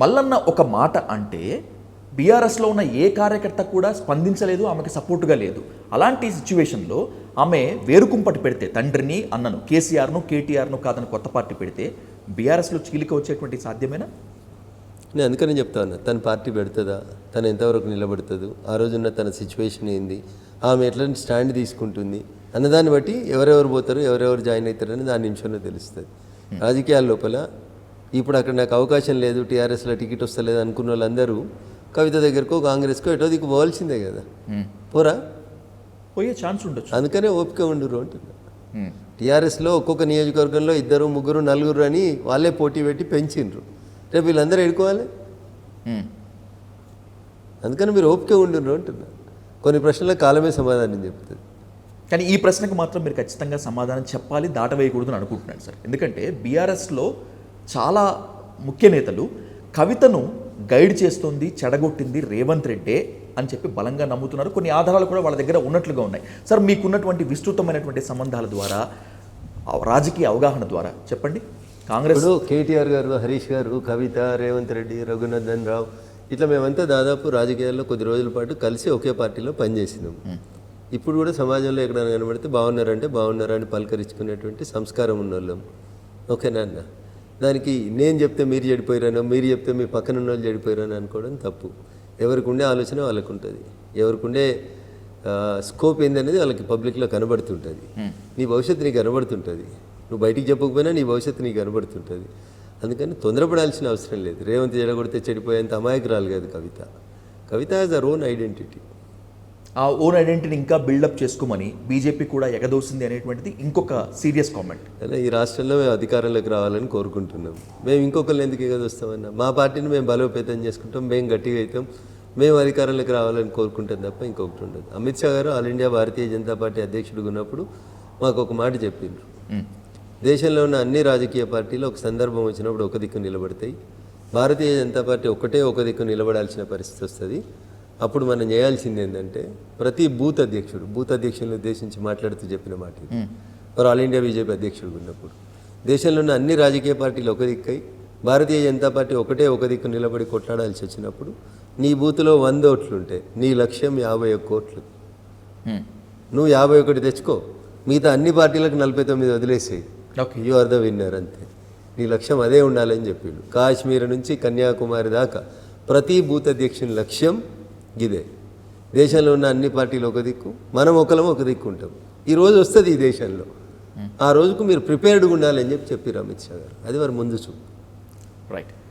మల్లన్న ఒక మాట అంటే బీఆర్ఎస్లో ఉన్న ఏ కార్యకర్త కూడా స్పందించలేదు ఆమెకి సపోర్టుగా లేదు. అలాంటి సిచ్యువేషన్లో ఆమె వేరుకుంపటి పెడితే తండ్రిని అన్నను కేసీఆర్ను కేటీఆర్ను కాదని కొత్త పార్టీ పెడితే బీఆర్ఎస్లో చీలిక వచ్చేటువంటి సాధ్యమేనా? నేను అందుకనే చెప్తాను తన పార్టీ పెడుతుందా? తను ఎంతవరకు నిలబడుతుందో? ఆ రోజున్న తన సిచ్యువేషన్ ఏంది? ఆమె ఎట్లాంటి స్టాండ్ తీసుకుంటుంది? అన్నదాన్ని బట్టి ఎవరెవరు పోతారు ఎవరెవరు జాయిన్ అవుతారని దాని నిమిషంలో తెలుస్తుంది. రాజకీయాల లోపల ఇప్పుడు అక్కడ నాకు అవకాశం లేదు టీఆర్ఎస్లో టికెట్ వస్తలేదు అనుకున్న వాళ్ళందరూ కవిత దగ్గరకో కాంగ్రెస్కో ఎటో దిక్కు పోవాల్సిందే కదా. పోరా? పోయే ఛాన్స్ ఉండొచ్చు. అందుకనే ఓపిక ఉండురు అంటున్నా. టీఆర్ఎస్లో ఒక్కొక్క నియోజకవర్గంలో ఇద్దరు ముగ్గురు నలుగురు అని వాళ్ళే పోటీ పెట్టి పెంచిండ్రు. రేపు వీళ్ళందరూ ఎడుకోవాలి. అందుకని మీరు ఓపిక ఉండురు అంటున్నా. కొన్ని ప్రశ్నలకు కాలమే సమాధానం చెప్తుంది. కానీ ఈ ప్రశ్నకు మాత్రం మీరు ఖచ్చితంగా సమాధానం చెప్పాలి దాటవేయకూడదు అని అనుకుంటున్నాను సార్. ఎందుకంటే బీఆర్ఎస్లో చాలా ముఖ్య నేతలు కవితను గైడ్ చేస్తోంది చెడగొట్టింది రేవంత్ రెడ్డే అని చెప్పి బలంగా నమ్ముతున్నారు. కొన్ని ఆధారాలు కూడా వాళ్ళ దగ్గర ఉన్నట్లుగా ఉన్నాయి. సార్ మీకున్నటువంటి విస్తృతమైనటువంటి సంబంధాల ద్వారా రాజకీయ అవగాహన ద్వారా చెప్పండి. కాంగ్రెస్ కేటీఆర్ గారు హరీష్ గారు కవిత రేవంత్ రెడ్డి రఘునందన్ రావు ఇట్లా మేమంతా దాదాపు రాజకీయాల్లో కొద్ది రోజుల పాటు కలిసి ఒకే పార్టీలో పనిచేసినాం. ఇప్పుడు కూడా సమాజంలో ఎక్కడైనా కనబడితే బాగున్నారంటే బాగున్నారని పలకరించుకునేటువంటి సంస్కారం ఉన్న వాళ్ళం ఓకేనా అన్న? దానికి నేను చెప్తే మీరు చెడిపోయారనో మీరు చెప్తే మీ పక్కన ఉన్న వాళ్ళు చెడిపోయారని అనుకోవడం తప్పు. ఎవరికి ఉండే ఆలోచన వాళ్ళకు ఉంటుంది ఎవరికి ఉండే స్కోప్ ఏందనేది వాళ్ళకి పబ్లిక్లో కనబడుతుంటుంది. నీ భవిష్యత్తు నీకు కనబడుతుంటుంది. నువ్వు బయటికి చెప్పకపోయినా నీ భవిష్యత్తు నీకు కనబడుతుంటుంది. అందుకని తొందరపడాల్సిన అవసరం లేదు. రేవంత్ చెడగొడితే చెడిపోయేంత అమాయకురాలు కాదు Kavitha. Kavitha has her own identity ఆ ఓన్ ఐడెంటిటీని ఇంకా బిల్డప్ చేసుకోమని బీజేపీ కూడా ఎగదోసింది అనేటువంటిది ఇంకొక సీరియస్ కామెంట్ అలా ఈ రాష్ట్రంలో మేము అధికారంలోకి రావాలని కోరుకుంటున్నాం. మేము ఇంకొకరిని ఎందుకు ఎగదొస్తామన్నా? మా పార్టీని మేము బలోపేతం చేసుకుంటాం మేము గట్టిగా అవుతాం. మేము అధికారంలోకి రావాలని కోరుకుంటాం తప్ప ఇంకొకటి ఉండదు. అమిత్ షా గారు ఆల్ ఇండియా భారతీయ జనతా పార్టీ అధ్యక్షుడిగా ఉన్నప్పుడు మాకు ఒక మాట చెప్పిండ్రు. దేశంలో ఉన్న అన్ని రాజకీయ పార్టీలు ఒక సందర్భం వచ్చినప్పుడు ఒక దిక్కు నిలబడతాయి. భారతీయ జనతా పార్టీ ఒకటే ఒక దిక్కు నిలబడాల్సిన పరిస్థితి వస్తుంది. అప్పుడు మనం చేయాల్సింది ఏంటంటే ప్రతి బూత్ అధ్యక్షుడు బూత్ అధ్యక్షులను ఉద్దేశించి మాట్లాడుతూ చెప్పిన మాట ఇది. వారు ఆల్ ఇండియా బీజేపీ అధ్యక్షుడు ఉన్నప్పుడు. దేశంలో ఉన్న అన్ని రాజకీయ పార్టీలు ఒక దిక్కై భారతీయ జనతా పార్టీ ఒకటే ఒక దిక్కు నిలబడి కొట్లాడాల్సి వచ్చినప్పుడు నీ బూత్లో వంద ఓట్లు ఉంటాయి నీ లక్ష్యం యాభై ఒక్క ఓట్లు. నువ్వు యాభై ఒకటి తెచ్చుకో మిగతా అన్ని పార్టీలకు నలభై తొమ్మిది వదిలేసేయి. Okay. You are the winner అంతే. నీ లక్ష్యం అదే ఉండాలని చెప్పిండు కాశ్మీర్ నుంచి కన్యాకుమారి దాకా ప్రతి బూత్ అధ్యక్షుని లక్ష్యం ఇదే దేశంలో ఉన్న అన్ని పార్టీలు ఒక దిక్కు మనం ఒకలం ఒక దిక్కు ఉంటాం. ఈ రోజు వస్తుంది ఈ దేశంలో. ఆ రోజుకు మీరు ప్రిపేర్డ్గా ఉండాలని చెప్పి చెప్పారు అమిత్ షా గారు. అది వారు ముందు చూపు. రైట్